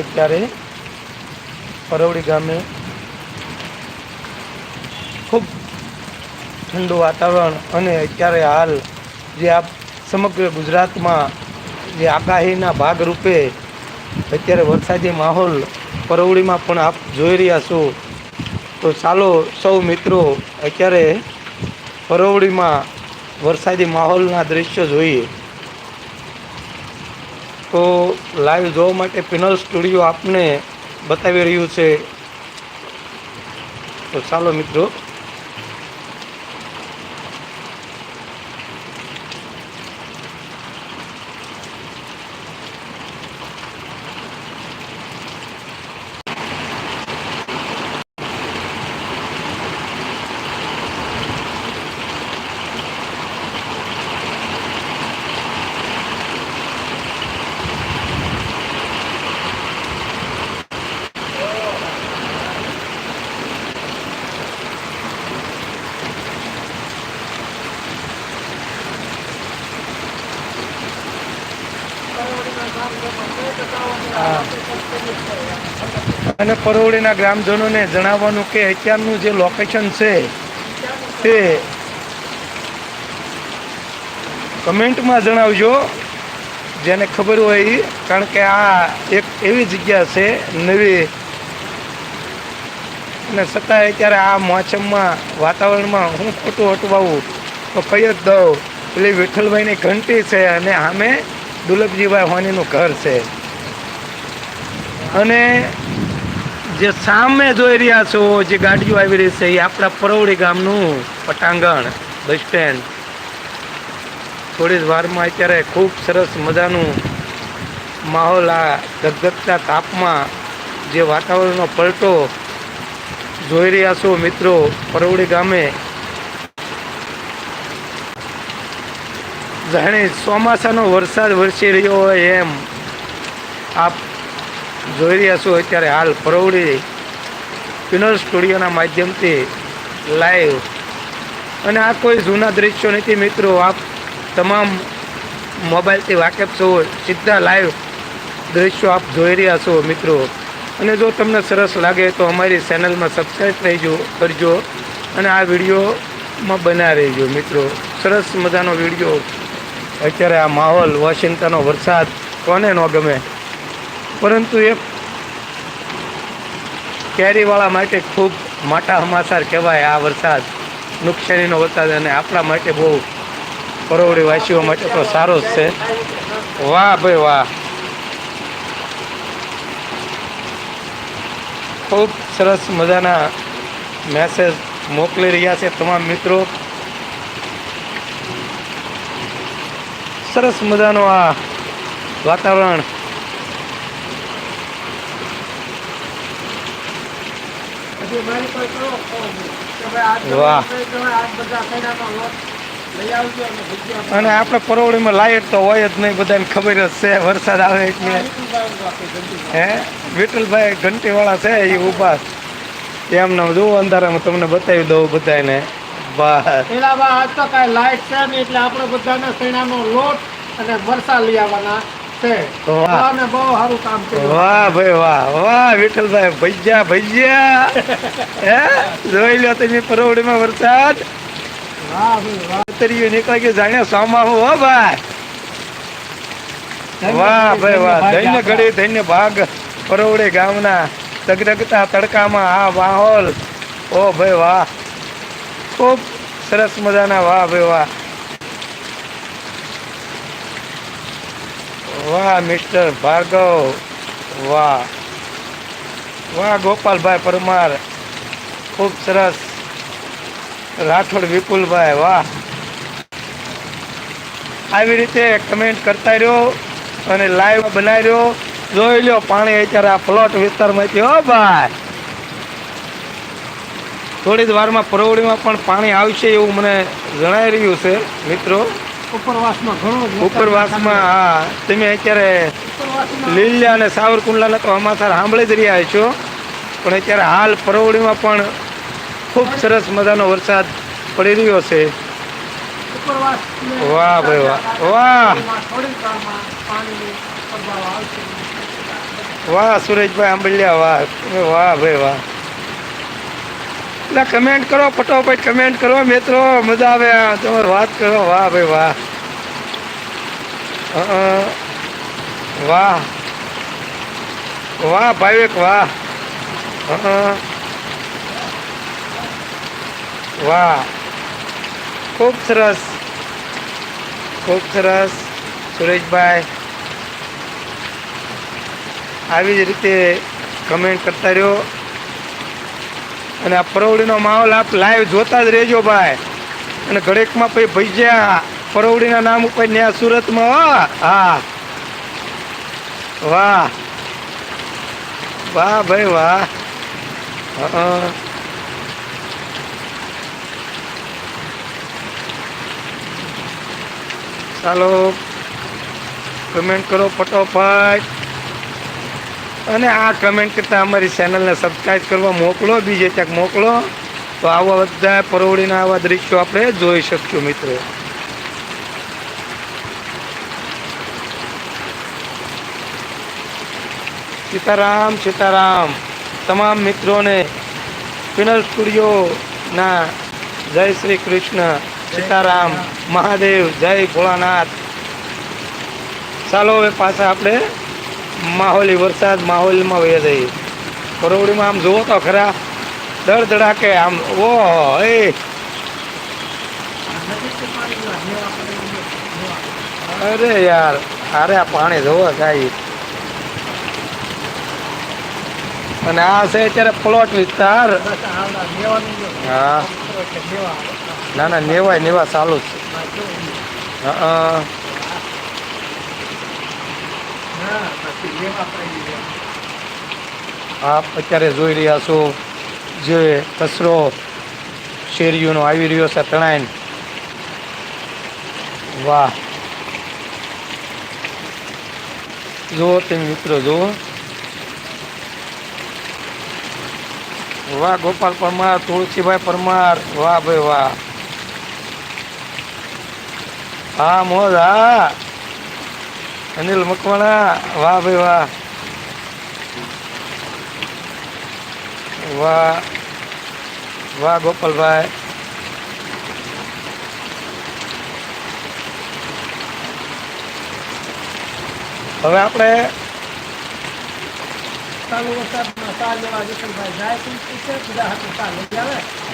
અત્યારે પરવડી ગામે ખૂબ ઠંડુ વાતાવરણ અને અત્યારે હાલ જે આ સમગ્ર ગુજરાતમાં જે આગાહીના ભાગરૂપે અત્યારે વરસાદી માહોલ પરવડીમાં પણ આપ જોઈ રહ્યા છો, તો ચાલો સૌ મિત્રો અત્યારે પરવડીમાં વરસાદી માહોલના દ્રશ્યો જોઈએ. તો લાઈવ જોવા માટે પિનલ સ્ટુડિયો આપને બતાવી રહ્યું છે. તો ચાલો મિત્રો અને પરોવડીના ગ્રામજનોને જણાવવાનું કે અત્યારનું જે લોકેશન છે, તે કમેન્ટમાં જણાવજો, જેને ખબર હોય કારણ કે આ એક એવી જગ્યા છે નવી. અને છતાંય અત્યારે આ મોસમમાં વાતાવરણમાં હું ખોટું અટવાવું તો કહી જ દઉં. પેલી વિઠ્ઠલભાઈની ઘંટી છે અને સામે દુર્લભજીભાઈ હોનીનું ઘર છે. અને જે સામે જોઈ રહ્યા છો, જે ગાડીઓ આવી રહી છે, એ આપણા પરવડી ગામનું પટાંગણ, બસ સ્ટેન્ડ. થોડી જ વારમાં અત્યારે ખૂબ સરસ મજાનું માહોલ આ ગદગદતા તાપમાં જે વાતાવરણનો પલટો જોઈ રહ્યા છો મિત્રો પરવડી ગામે. જાણે ચોમાસાનો વરસાદ વરસી રહ્યો હોય એમ આપ જોઈ રહ્યા છો અત્યારે હાલ પરવડી પિનલ સ્ટુડિયોના માધ્યમથી લાઈવ અને આ કોઈ જૂના દ્રશ્યો નથી મિત્રો, આપ તમામ મોબાઈલથી વાકેફ છો, સીધા લાઈવ દ્રશ્યો આપ જોઈ રહ્યા છો મિત્રો. અને જો તમને સરસ લાગે તો અમારી ચેનલમાં સબસ્ક્રાઈબ થઈજો કરજો. અને આ વિડીયોમાં બના રહીજો મિત્રો. સરસ મજાનો વીડિયો. અત્યારે આ માહોલ, વોશિંગ્ટનનો વરસાદ કોને ન ગમે? પરંતુ એ કેરીવાળા માટે ખૂબ મોટા હમાસાર કહેવાય આ વરસાદ. નુકસાનીનો વરસાદ અને આપણા માટે બહુ વાસીઓ માટે તો સારો જ છે. વાહ ભાઈ વાહ. ખૂબ સરસ મજાના મેસેજ મોકલી રહ્યા છે તમામ મિત્રો. સરસ મજાનું આ વાતાવરણ હજી મારી કોઈ કરો ફોન કે ભાઈ આ વાહ. તમે આ બધા કૈનાનો લોટ લઈ આવજો અને આપણે પરોવડીમાં લાઈટ તો હોય જ નહીં બધાને ખબર જ છે વરસાદ આવે એટલે હે વિઠ્ઠલભાઈ ઘંટીવાળા છે એ ઊભા એમને જો અંધારામાં તમને બતાવી દઉં બધાને. બસ પેલા આજ તો કાંઈ લાઈટ છે નહીં એટલે આપણે બધાને સૈણાનો લોટ અને વરસાદ લઈ આવવાના. છે. વાહ. અને બહુ સારું કામ કર્યું. વાહ ભાઈ વાહ. વાહ વિઠ્ઠલભાઈ ભૈયા ભૈયા હે? જોઈ લો તમે પરવડીમાં વરસાદ. વાહ ભાઈ વાહ. તરીયું નીકળી ગયું જાણે સોમાં હો ભાઈ. વાહ ભાઈ વાહ. ધન્ય ઘડી ધન્ય ભાગ. પરવડે ગામના ધગધગતા તડકામાં આ માહોલ. ઓ ભાઈ વાહ. ખૂબ સરસ મજાના વાહ ભાઈ વાહ. વાહ, મિસ્ટર ભાર્ગવ, વાહ. વાહ, ગોપાલભાઈ પરમાર, ખૂબ સરસ. રાઠોડ વિપુલભાઈ, વાહ. આવી રીતે કમેન્ટ કરતા રહ્યો અને લાઈવ બનાવી રહ્યો. જોઈ લ્યો, પાણી અત્યારે આ પ્લોટ વિસ્તારમાંથી, હો ભાઈ. થોડી જ વારમાં પરવડીમાં પણ પાણી આવશે એવું મને જણાઈ રહ્યું છે, મિત્રો. ઉપરવાસમાં ઘણો ઉપરવાસમાં હા. તમે અત્યારે લીલિયા અને સાવરકુંડલાના તો સમાચાર સાંભળી જ રહ્યા છો પણ અત્યારે હાલ પરવડીમાં પણ ખૂબ સરસ મજાનો વરસાદ પડી રહ્યો છે. વાહ ભાઈ વાહ. વાહ. વાહ સુરેશભાઈ આંબલિયા વાહ. વાહ ભાઈ વાહ. એટલે કમેન્ટ કરો, ફટોફટ કમેન્ટ કરો. મિત્રો, મજા આવે તમારે વાત કરો. વાહ ભાઈ, વાહ. વાહ. વાહ એક વાહ. વાહ. ખૂબ સરસ. ખૂબ સરસ. સુરેશભાઈ. આવી જ રીતે કમેન્ટ કરતા રહ્યો. અને આ પરવડીનો માહોલ આપ લાઈવ જોતા જ રહેજો ભાઈ. અને ઘડેકમાં પછી ભૈજ્યા, પરવડીના નામ ઉપર ત્યાં સુરતમાં વાહ હા. વાહ. વાહ ભાઈ, વાહ. ચાલો કમેન્ટ કરો ફટોફટ. અને આ કમેન્ટ કરતાં અમારી ચેનલને સબસ્ક્રાઈબ કરવા મોકલો, બીજે ક્યાંક મોકલો, તો આવા બધા પરવડીના આવા દ્રશ્યો આપણે જોઈ શકશું મિત્રો. સીતારામ સીતારામ. તમામ મિત્રોને પિનલ સ્ટુડિયોના જય શ્રી કૃષ્ણ, સીતારામ, મહાદેવ, જય ભોળાનાથ. ચાલો હવે પાછા આપણે માહોલી વરસાદ માહોલમાં વહી જઈએ પરોવડીમાં આમ જુઓ તો ખરા દર ધડાકે આમ ઓ એ. અરે યાર અરે આ પાણી જોવો કાંઈ અને આ છે અત્યારે પ્લોટ વિસ્તાર. હા. ના ના નેવાય નેવા ચાલુ જ છે હા, આપ અત્યારે જોઈ રહ્યા છો જે કચરો શેરીઓનો આવી રહ્યો છે, તણાઈને. વાહ. જુઓ તમે મિત્રો, જુઓ. વાહ, ગોપાલ પરમાર, તુલસીભાઈ પરમાર. વાહ ભાઈ, વાહ. હા, મોજ, હા. અનિલ મકવાણા વાહ ભાઈ વાહ. વાહ વાહ ગોપાલભાઈ. હવે આપણે.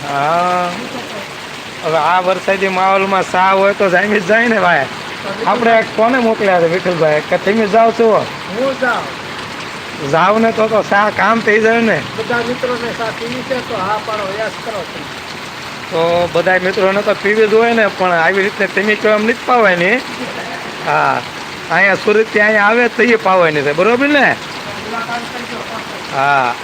હા. હવે આ વરસાદી માહોલમાં સા હોય તો જામી જ જાય ને ભાઈ. આપણે કોને મોકલ્યા છે વિઠ્ઠલભાઈ કે તમે જાઓ છો? હું જાઉં. જાવ ને તો તો સા કામ થઈ જાય ને. બધા મિત્રોને સા પીવી છે તો હા પાડો યસ કરો તો બધા મિત્રોને તો પીવી જ હોય ને પણ આવી રીતે તમે કહો એમ નથી પાવાની હા અહીંયા સુરતથી અહીંયા આવે તો એ પાવાની છે બરોબર ને. હા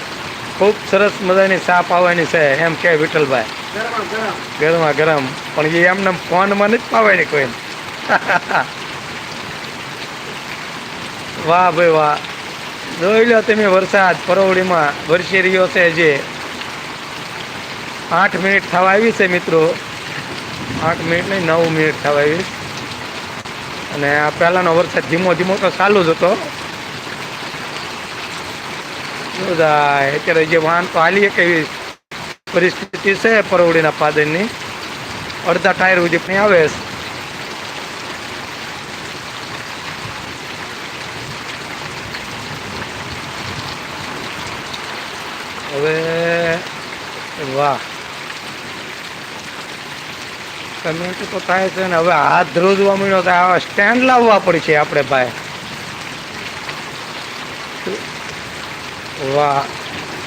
ખૂબ સરસ મજાની સા પાવાની છે એમ કે વિઠ્ઠલભાઈ. ગરમા ગરમ. ગરમા ગરમ પણ એ એમને ફોનમાં નથી પાવાની કોઈ. વાહ ભાઈ વાહ. જોઈ લો તમે વરસાદ, પરવડીમાં વરસી રહ્યો છે જે. આઠ મિનિટ થવા આવી છે મિત્રો. આઠ મિનિટ નહીં, નવ મિનિટ થવા આવી. અને આ પહેલાંનો વરસાદ ધીમો ધીમો તો ચાલુ જ હતો. અત્યારે જે વાહન તો હાલી એક એવી પરિસ્થિતિ છે પરોવડીના પાદરની. અડધા ટાયર સુધી આવે છે હવે વાહ. કમેન્ટ તો થાય છે ને હવે હાથ ધ્રોજવા મળ્યો તો આવા સ્ટેન્ડ લાવવા પડશે આપણે ભાઈ. વાહ,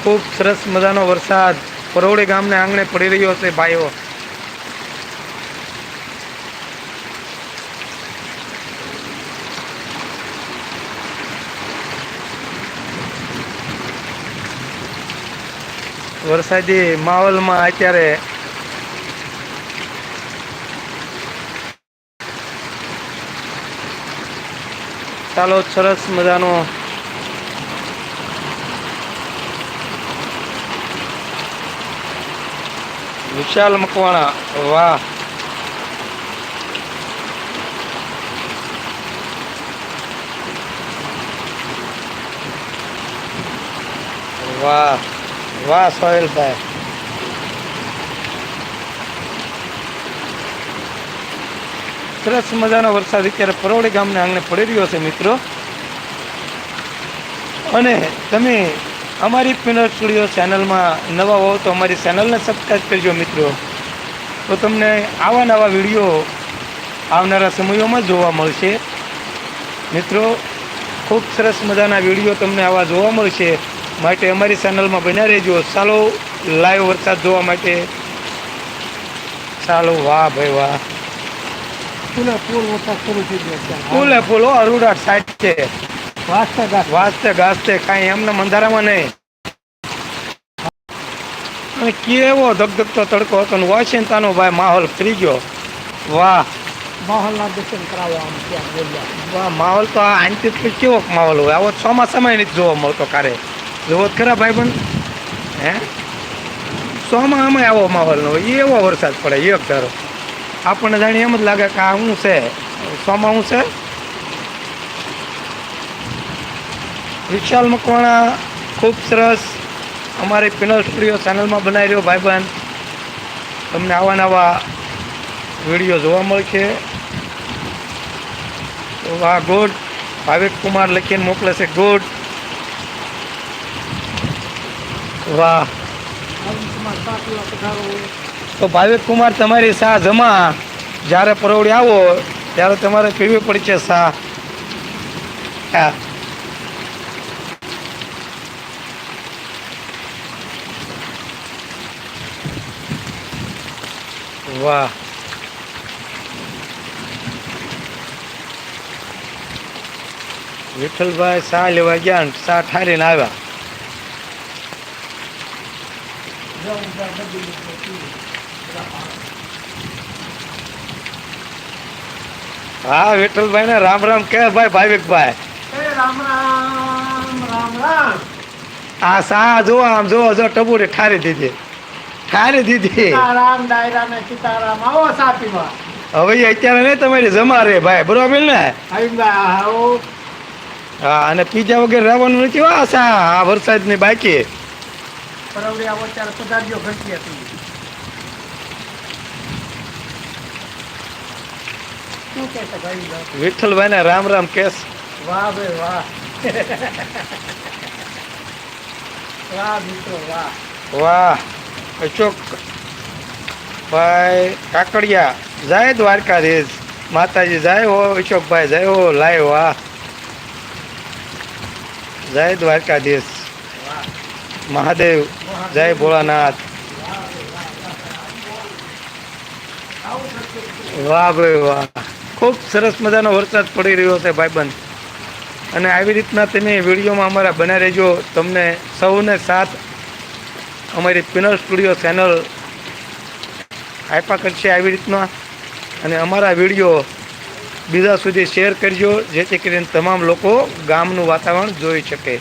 ખૂબ સરસ મજાનો વરસાદ. પરોવડી ગામને આંગણે પડી રહ્યો છે ભાઈઓ. વરસાદી માહોલમાં અત્યારે ચાલો સરસ મજાનો વિશાલ મકવાણા વાહ. વાહ. વાહ સોહેલભાઈ સરસ મજાનો વરસાદ અત્યારે પરોળી ગામને આંગણે પડી રહ્યો છે, મિત્રો. અને તમે અમારી પિનર સ્ટુડિયો ચેનલમાં નવા હોવ તો અમારી ચેનલને સબસ્ક્રાઈબ કરજો, મિત્રો. તો તમને આવા નવા વીડિયો આવનારા સમયોમાં જોવા મળશે. મિત્રો, ખૂબ સરસ મજાના વીડિયો તમને આવા જોવા મળશે. માટે અમારી ચેનલમાં બન્યા રહેજો. ચાલો લાઈવ વરસાદ જોવા માટે. ચાલો વાહ ભાઈ વાહ. ફૂલે ફૂલ વરસાદ શરૂ થઈ ગયો છે. ફૂલે ફૂલો અરુડાટ સાઈડ છે. વાસ્તે ગાસ્તે. વાસ્તે ગાસ્તે કાંઈ એમને મંધારામાં નહીં. અને કેવો ધગધગતો તડકો હતો ને વોશિંતાનો ભાઈ માહોલ ફરી ગયો. વાહ. માહોલના દર્શન કરાવવા આમ ત્યાં બોલ્યા. વાહ માહોલ તો આ કેવો માહોલ હોય. આવો ચોમાસામાં નથી જોવા મળતો કારે તો ખરા ભાઈ પણ હે ચોમાસામાં આવો માહોલ નો એવો વરસાદ પડે, એક ધારો. આપણને જાણી એમ જ લાગે કે આ શું છે? સોમાં શું છે? વિશાલ મકવાણા, ખૂબ સરસ. અમારી પિનલ સ્ટુડિયો ચેનલમાં બનાવી રહ્યો ભાઈબંધ. તમને આવા નવા વીડિયો જોવા મળશે. તો આ ગુડ ભાવિક કુમાર લખીને મોકલે છે ગુડ વાહ. તો ભાવિક કુમાર, તમારી સા જમા જ્યારે પરોવડી આવો, ત્યારે તમારે પીવી પડશે સા વાહ. વિઠ્ઠલભાઈ સા લેવા ગયા સા ઠારીને આવ્યા. હા વિઠ્ઠલભાઈ ને રામ રામ કે ભાઈ ભાવિકભાઈ રામ રામ રામ રામ. આ સા જો આમ જો જો ટબુડી ઠારી દીધી. ઠારી દીધી. સીતારામ ડાયરા ને સીતારામ આવો સાપીમાં હવે અત્યારે નહીં તમારી જમા રે ભાઈ. બરોબર ને? હા અને પીજા વગેરે રહેવાનું નથી આ સા આ વરસાદની બાકી. પરવડી આવો ત્યારે પધારજો ઘટી હતી શું કહે છે ભાઈ વિઠ્ઠલભાઈ ને રામ રામ કેસ. વાહ ભાઈ વાહ. વાહ મિત્રો વાહ. વાહ અશોક ભાઈ કાકડિયા જય દ્વારકાધીશ. માતાજી જય હો અશોકભાઈ જય હો લાય વાહ. જય દ્વારકાધીશ. વાહ. મહાદેવ. જય ભોળાનાથ. વાહ ભાઈ વાહ. ખૂબ સરસ મજાનો વરસાદ પડી રહ્યો છે ભાઈબંધ. અને આવી રીતના તમે વિડીયોમાં અમારા બના રહેજો. તમને સૌને સાથ અમારી પિનલ સ્ટુડિયો ચેનલ આપ્યા કરશે આવી રીતના. અને અમારા વીડિયો બીજા સુધી શેર કરજો, જેથી કરીને તમામ લોકો ગામનું વાતાવરણ જોઈ શકે.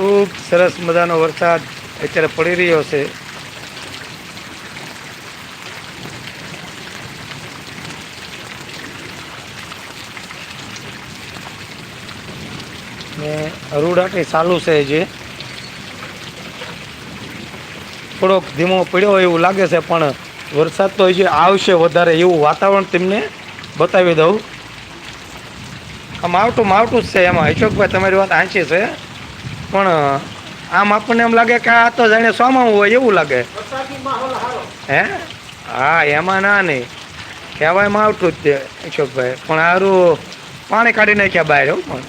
ખૂબ સરસ મજાનો વરસાદ અત્યારે પડી રહ્યો છે. ને અરૂડાટી ચાલુ છે જે થોડોક ધીમો પડ્યો એવું લાગે છે, પણ વરસાદ તો હજી આવશે વધારે એવું વાતાવરણ તમને બતાવી દઉં. આ માવટું માવટું જ છે એમાં. અશોકભાઈ, તમારી વાત આંચી છે. પણ આમ આપણને એમ લાગે કે આ તો જાણે સોમાં હોય એવું લાગે. હે? હા, એમાં ના નહીં. કહેવાય માવઠું જ તે, અશોકભાઈ. પણ સારું પાણી કાઢી નાખ્યા બહાર, હો પણ.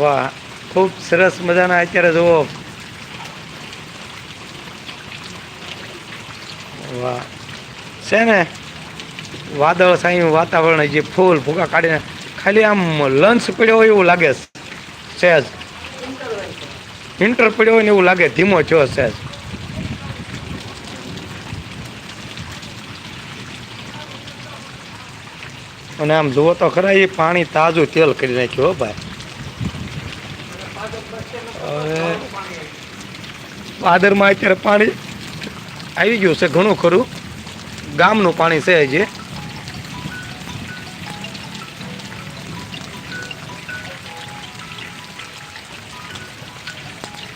વાહ, ખૂબ સરસ મજાના અત્યારે જુઓ. વાહ. છે ને વાદળ સાયું વાતાવરણ જે ફૂલ ભૂકા કાઢીને ખાલી આમ લંચ પડ્યો હોય એવું લાગે સહેજ ઇન્ટર પડ્યો હોય ને એવું લાગે, ધીમો છો. સહેજ અને આમ જુઓ તો ખરા, એ પાણી તાજું તેલ કરી નાખ્યું હો ભાઈ. હવે પાદરમાં અત્યારે પાણી આવી ગયું છે ઘણું ખરું. ગામનું પાણી છે હજી.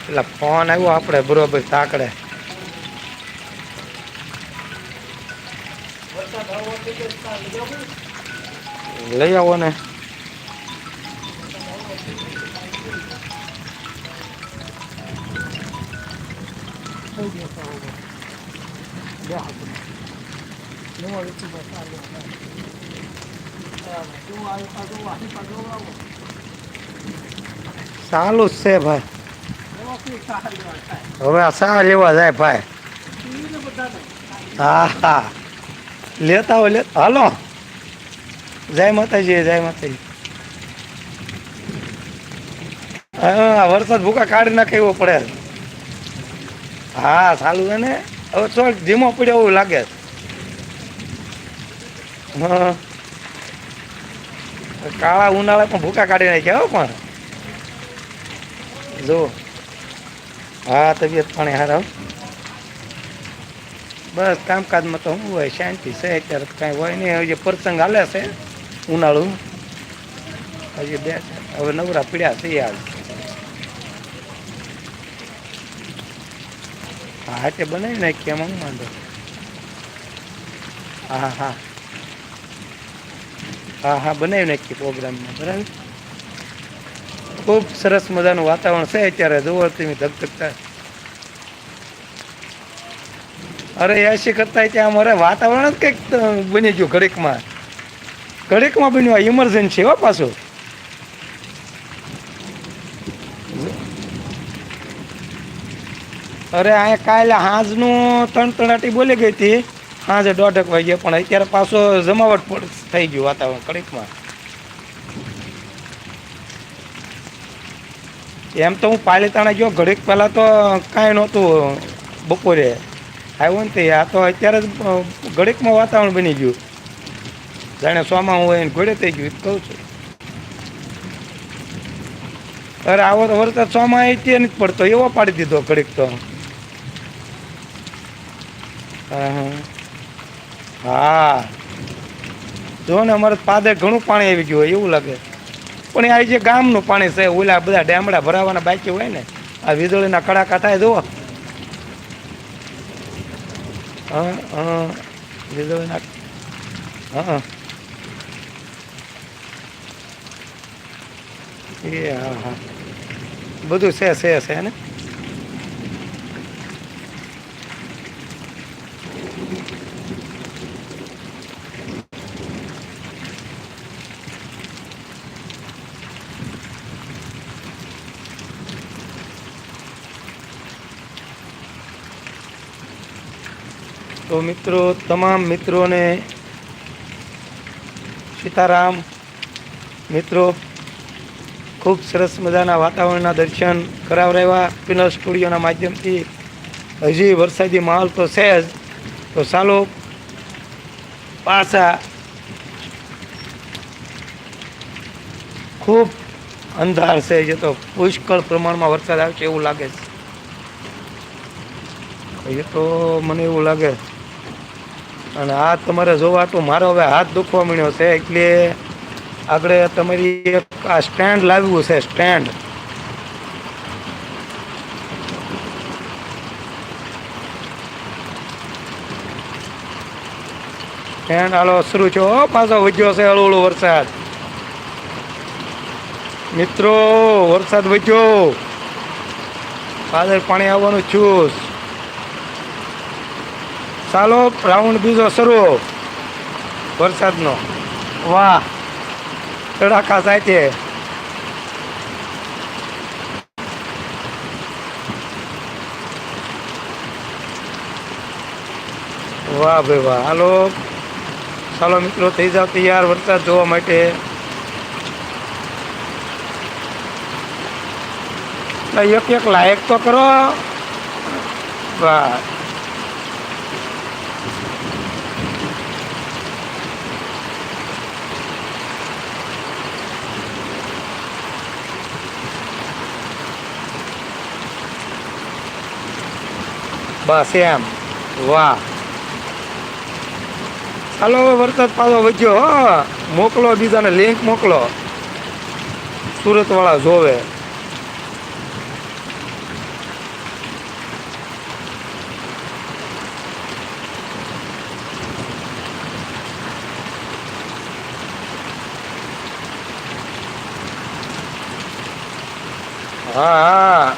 એટલે ફોન આવ્યો આપણે બરોબર સાકડે લઈ આવો ને. ચાલુ જ છે ભાઈ. હવે સા લેવા જાય ભાઈ. હા હા. લેતા હોય હાલો. જય માતાજી જય માતાજી. હા, વરસાદ ભૂકા કાઢી નાખે એવો પડે. હા સારું છે ને. હવે થોડોક ધીમો પડ્યો એવું લાગે હા. કાળા ઉનાળા પણ ભૂકા કાઢી નાખ્યા હો પણ. જો. હા, તબિયત પાણી હારા બસ, કામકાજમાં તો શું હોય, શાંતિ છે અત્યારે કાંઈ હોય નહીં. હજી પ્રસંગ હાલે છે ઉનાળું. હજી બે, હવે નવરા પીડ્યા છે હાલ હા તે બનાવી નાખીએ એમાં વાંધો હા હા. હા હા બનાવી નાખીએ પ્રોગ્રામમાં, બરાબર? ખૂબ સરસ મજાનું વાતાવરણ છે અત્યારે જુઓ તમે ધગધગતા અરે, એસી કરતા ત્યાં અમારે વાતાવરણ જ કંઈક બની ગયું ઘડીકમાં. ઘડીકમાં બન્યું ઇમરજન્સી હો પાછું. અરે, અહીંયા કાલે હાંજનું ત્રણ તણાટી બોલી ગઈ હતી. સાંજે દોઢક વાગ્યે પણ અત્યારે પાછો જમાવટ થઈ ગયું વાતાવરણ ઘડીકમાં એમ તો હું પાલીતાણા ગયો, ઘડીક પહેલાં તો કાંઈ નહોતું બપોરે. આવ્યો ને તે, આ તો અત્યારે જ ઘડીકમાં વાતાવરણ બની ગયું. જાણે સોમાં હોય એને ઘોડે થઈ ગયું કહું છું. અરે, આવો તો વરસાદ સોમાં આવી નથી પડતો, એવો પાડી દીધો ઘડીક તો. હા હા. હા. જો ને અમારે પાદે ઘણું પાણી આવી ગયું હોય, એવું લાગે. પણ આ જે ગામનું પાણી છે, ઓલા બધા ડેમડા ભરાવાના બાકી હોય ને, આ વીજળીના કડા થાય, જુઓ. હા વીજળીના હા. એ, હા હા. બધું છે છે છે ને? તો મિત્રો, તમામ મિત્રોને સીતારામ, મિત્રો, ખૂબ સરસ મજાના વાતાવરણના દર્શન કરાવરાવ્યા પિનલ સ્ટુડિયોના માધ્યમથી. હજી વરસાદી માહોલ તો છે જ. તો ચાલો પાછા ખૂબ અંધાર છે, જે તો પુષ્કળ પ્રમાણમાં વરસાદ આવશે એવું લાગે છે. એ તો મને એવું લાગે અને આ તમારે જોવા તો મારો હવે હાથ દુખવા મળ્યો છે, એટલે આગળ તમારી એક આ સ્ટેન્ડ લાવ્યું છે, સ્ટેન્ડ. સ્ટેન્ડ હાલો શરૂ છો પાછો વધ્યો છે હળુ હળુ વરસાદ. મિત્રો, વરસાદ વધ્યો. પાદર પાણી આવવાનું છું. ચાલો રાઉન્ડ બીજો શરૂ. વરસાદનો. વાહ. તડાકા સાથે વાહ ભાઈ વાહ. હાલો. ચાલો મિત્રો થઈ જાવ તૈયાર વરસાદ જોવા માટે. એક એક લાયક તો કરો. વાહ. બસ એમ. વાહ. ચાલો હવે વરસાદ પાછો વધ્યો, હો. મોકલો બીજાને લિંક મોકલો. સુરત વાળા જોવે. હા હા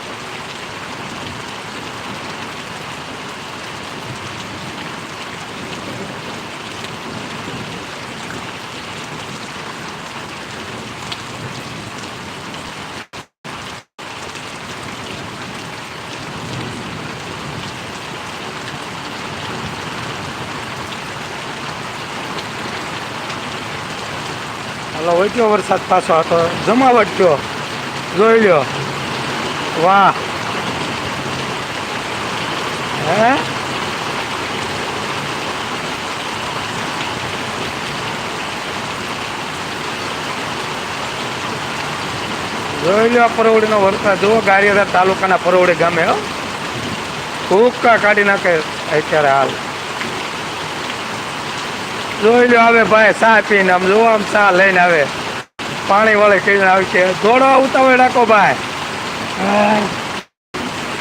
હાલો વધ્યો વરસાદ પાછો હતો. જમાવટ થયો જોઈ લ્યો. વાહ. હે? જોઈ લ્યો પરોવડીનો વરસાદ. જુઓ ગારિયાધાર તાલુકાના પરોવડી ગામે, હો. કૂકા કાઢી નાખે અત્યારે હાલ. જોઈ લ્યો આવે ભાઈ ચા પીને આમ જો આમ ચા લઈને આવે પાણી વાળે કહીને આવે છે દોડો ઉતાવળ રાખો ભાઈ.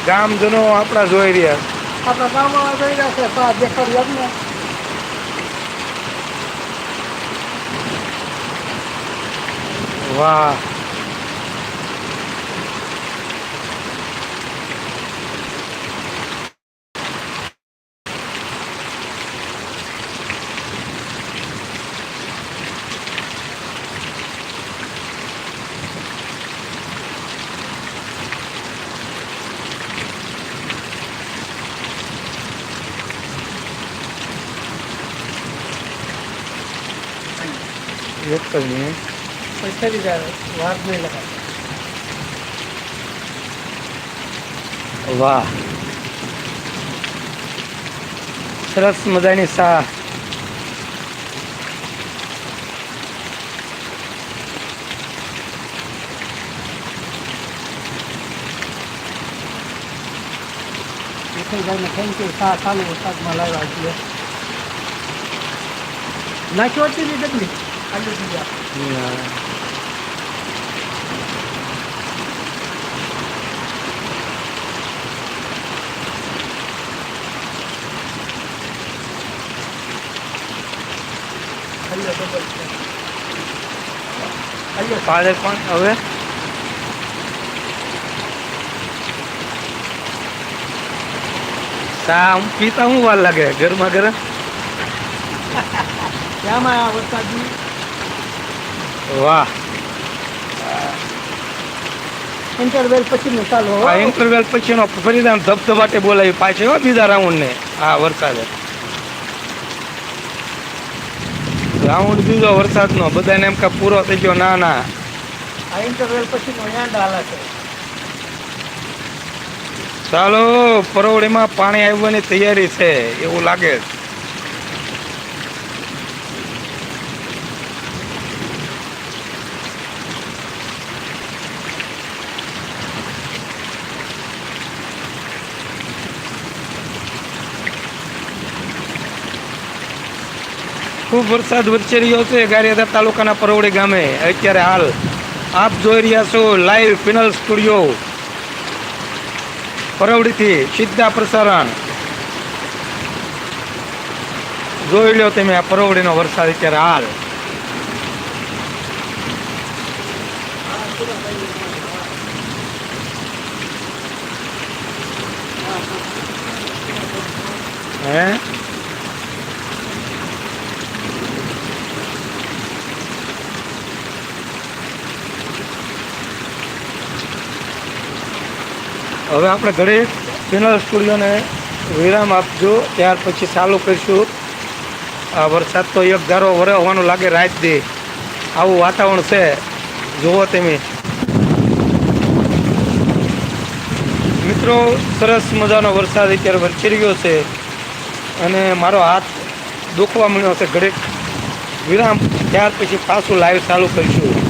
ગામજનો આપણા જોઈ રહ્યા. આપણા ગામમાં જઈ રહ્યા છે સા દેખાડી આપને. વાહ. વાર નહીં લગાય વાહ. સરસ મજાની સા થેન્ક યુ સા ચાલુ વરસાદમાં લાવ્યા છીએ નાખ્યો હતી ને ડગલી આલુ બીજા હલ્યો ડબલ છે હલ્યો પાડે પણ હવે સા હું પીતા હું વાર લાગે ગરમા ગરમ ત્યાંમાં આ વરસાદની વાહ. ઇન્ટરવેલ પછી ચાલુ. આ ઇન્ટરવેલ પછીનો ફરીદામ ધબધબાટે બોલાવી પાછો હો બીજા રાઉન્ડ ને આ વરસાદે. રાઉન્ડ બીજો વરસાદનો. બધાને એમ કે પૂરો થઈ ગયો. ના ના. આ ઇન્ટરવેલ પછીનો એન્ડ હાલે છે. ચાલો પરોવડીમાં પાણી આવવાની તૈયારી છે. એવું લાગે. છે. ખૂબ વરસાદ વરસી રહ્યો છે. ગારિયાધાર તાલુકાના પરોડી ગામે. અત્યારે હાલ આપ જોઈ રહ્યા છો લાઈવ ફિનલ સ્ટુડિયો. પરવડીથી સીધા પ્રસારણ. જોઈ લો તમે આ પરવડીનો વરસાદ અત્યારે હાલ. હે? હવે આપણે ઘરે ફિનલ સ્ટુડિયોને વિરામ આપજો. ત્યાર પછી ચાલુ કરીશું. આ વરસાદ તો એક ધારો વરે હોવાનું લાગે રાત દી. આવું વાતાવરણ છે. જુઓ તમે. મિત્રો, સરસ મજાનો વરસાદ અત્યારે વરસી રહ્યો છે. અને મારો હાથ દુખવા મળ્યો છે. ઘડીક વિરામ. ત્યાર પછી પાછું લાઈવ ચાલુ કરીશું.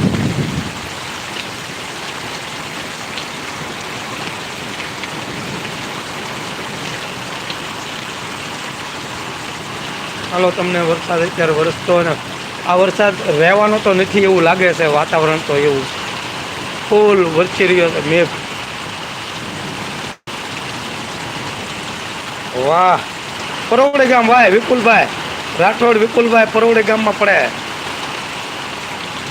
હાલો, તમને વરસાદ અત્યારે વરસતો ને આ વરસાદ રહેવાનો તો નથી એવું લાગે છે, વાતાવરણ તો એવું. ફૂલ વરસી રહ્યો છે, મેઘ. વાહ. પરોવડે ગામ ભાઈ વિપુલભાઈ. રાઠોડ વિપુલભાઈ પરોવડે ગામમાં પડે.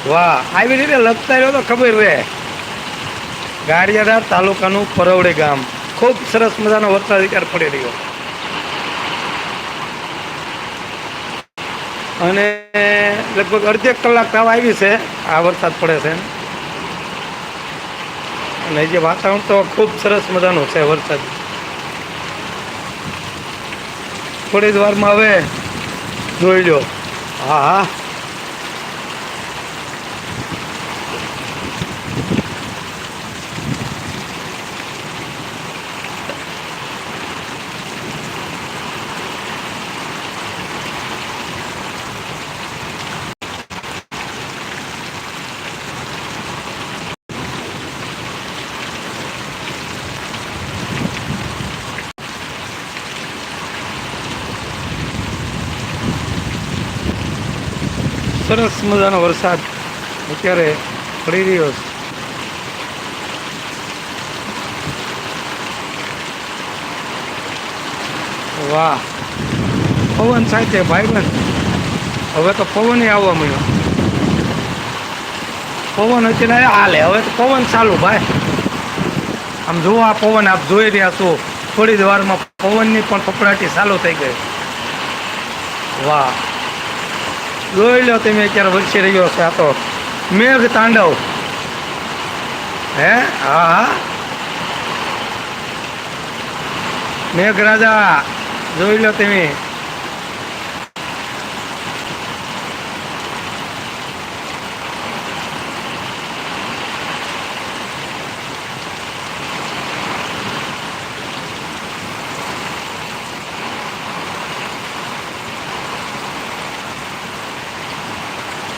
વાહ, આવી રીતે લખતા રહ્યો તો ખબર રહે. ગાડિયાદાર તાલુકાનું પરોડે ગામ. ખૂબ સરસ મજાનો વરસાદ અત્યારે પડી રહ્યો. અને લગભગ અડધેક કલાક તાવ આવી છે. આ વરસાદ પડે છે. અને જે વાતાવરણ તો ખૂબ સરસ મજાનું છે વરસાદ. થોડી જ વારમાં હવે જોઈ લો હા હા સરસ મજાનો વરસાદ અત્યારે પડી રહ્યો છે. વાહ, પવન સાથે ભાઈબંધ હવે તો પવન આવવા મળ્યો પવન હતી ને હાલે, હવે તો પવન ચાલુ ભાઈ. આમ જુઓ આ પવન, આપ જોઈ રહ્યા છો, થોડી જ વારમાં પવનની પણ પકડાટી ચાલુ થઈ ગઈ. વાહ. જોઈ લો તમે અત્યારે વરસી રહ્યો છે આ તો. મેઘ તાંડવ. હે? હા હા. મેઘ રાજા જોઈ લો તમે.